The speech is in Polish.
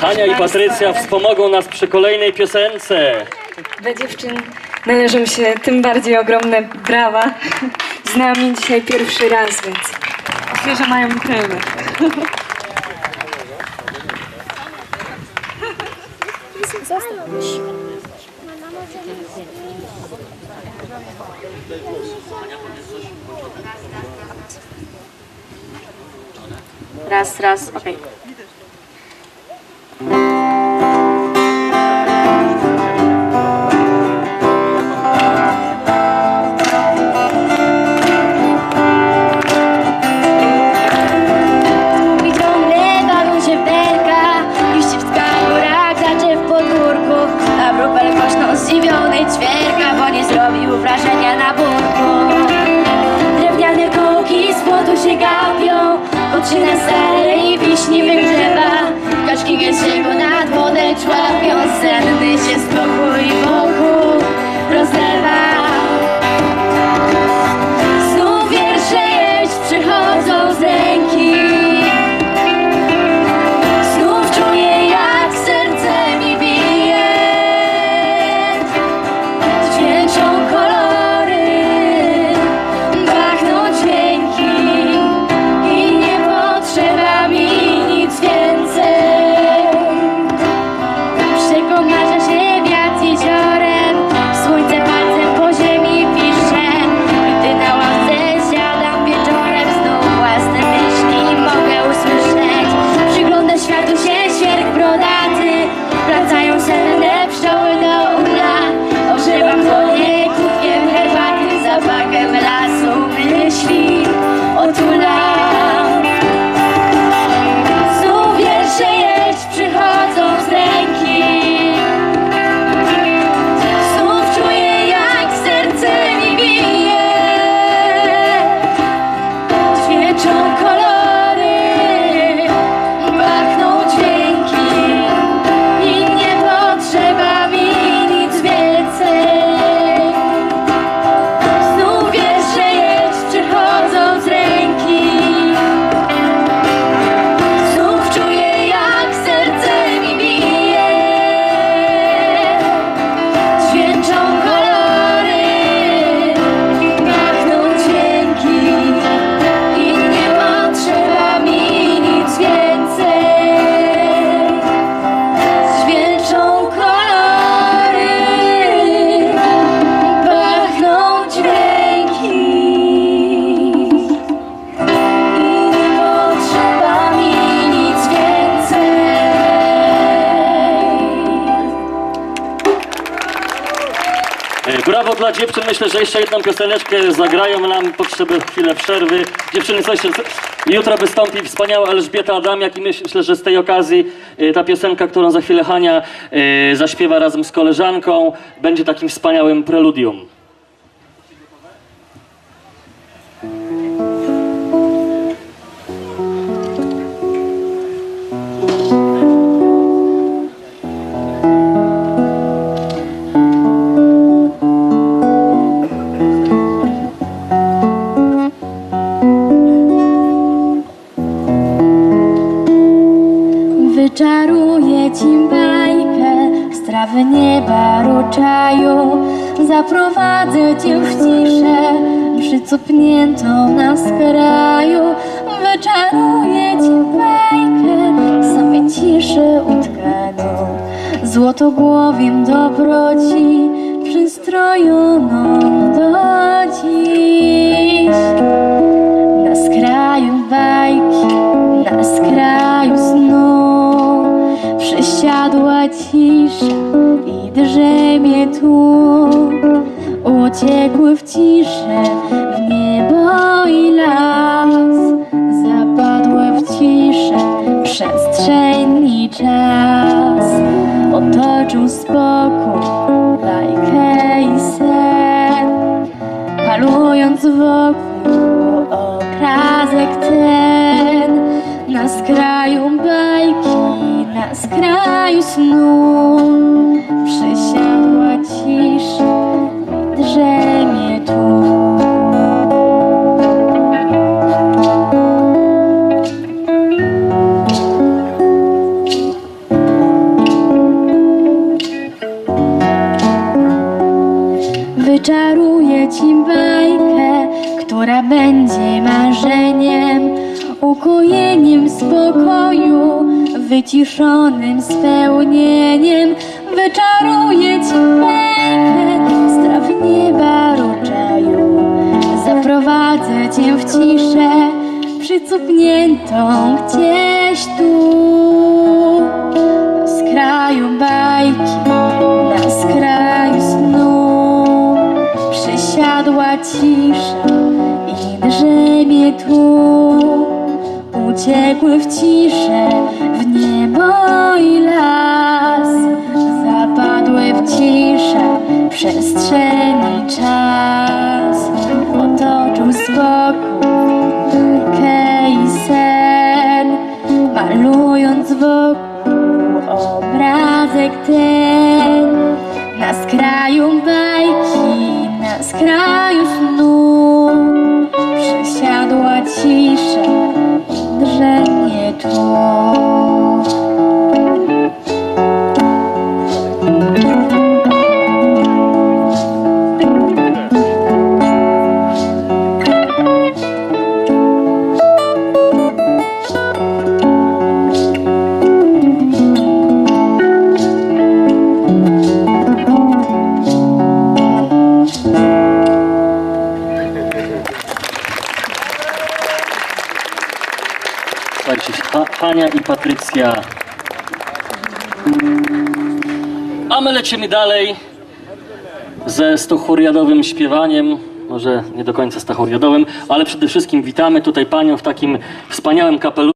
Hania i Patrycja wspomogą nas przy kolejnej piosence. Dla dziewczyn należą się tym bardziej ogromne brawa. Z nami dzisiaj pierwszy raz, więc myślę, że mają tremę. Raz, raz, okej. Ciągle ćwierka Bo nie zrobił wrażenia na burku. Drewniane kołki z płotu się gapią. Poczyna starej wiśniowych drzewa Kaczki gęsiego nad wodę człapią Senny Brawo dla dziewczyn. Myślę, że jeszcze jedną pioseneczkę zagrają nam. Potrzeby chwilę przerwy. Dziewczyny, coś jutro wystąpi wspaniała Elżbieta Adamiak i myślę, że z tej okazji e, ta piosenka, którą za chwilę Hania e, zaśpiewa razem z koleżanką, będzie takim wspaniałym preludium. Trawy nieba roczaju Zaprowadzę cię w ciszę przycupniętą na skraju. Wyczaruję ci bajkę samej ciszy utkaną. Złotogłowiem dobroci przystrojoną drzemie tu Uciekły w ciszę w niebo i las Zapadły w ciszę przestrzeń i czas. Otoczył spokój, bajkę i sen. Malując wokół obrazek ten. Na skraju bajki, na skraju snu przysiadła cisz, drzemie tu. Wyczaruję ci bajkę, która będzie marzeniem, ukojeniem spokoju, wyciszonym spełnieniem wyczaruje ci pękę straw nieba. Zaprowadzę cię w ciszę, przycupniętą gdzieś tu. Na skraju bajki, na skraju snu Przysiadła cisza i drzemie tu Uciekły w ciszę, w niebo i las przestrzeni czas. Otoczył spokój, bajkę i sen Malując wokół obrazek ten. Na skraju bajki, na skraju Patrycja. A my lecimy dalej ze stochoriadowym śpiewaniem. Może nie do końca stochoriadowym, ale przede wszystkim witamy tutaj panią w takim wspaniałym kapeluszu.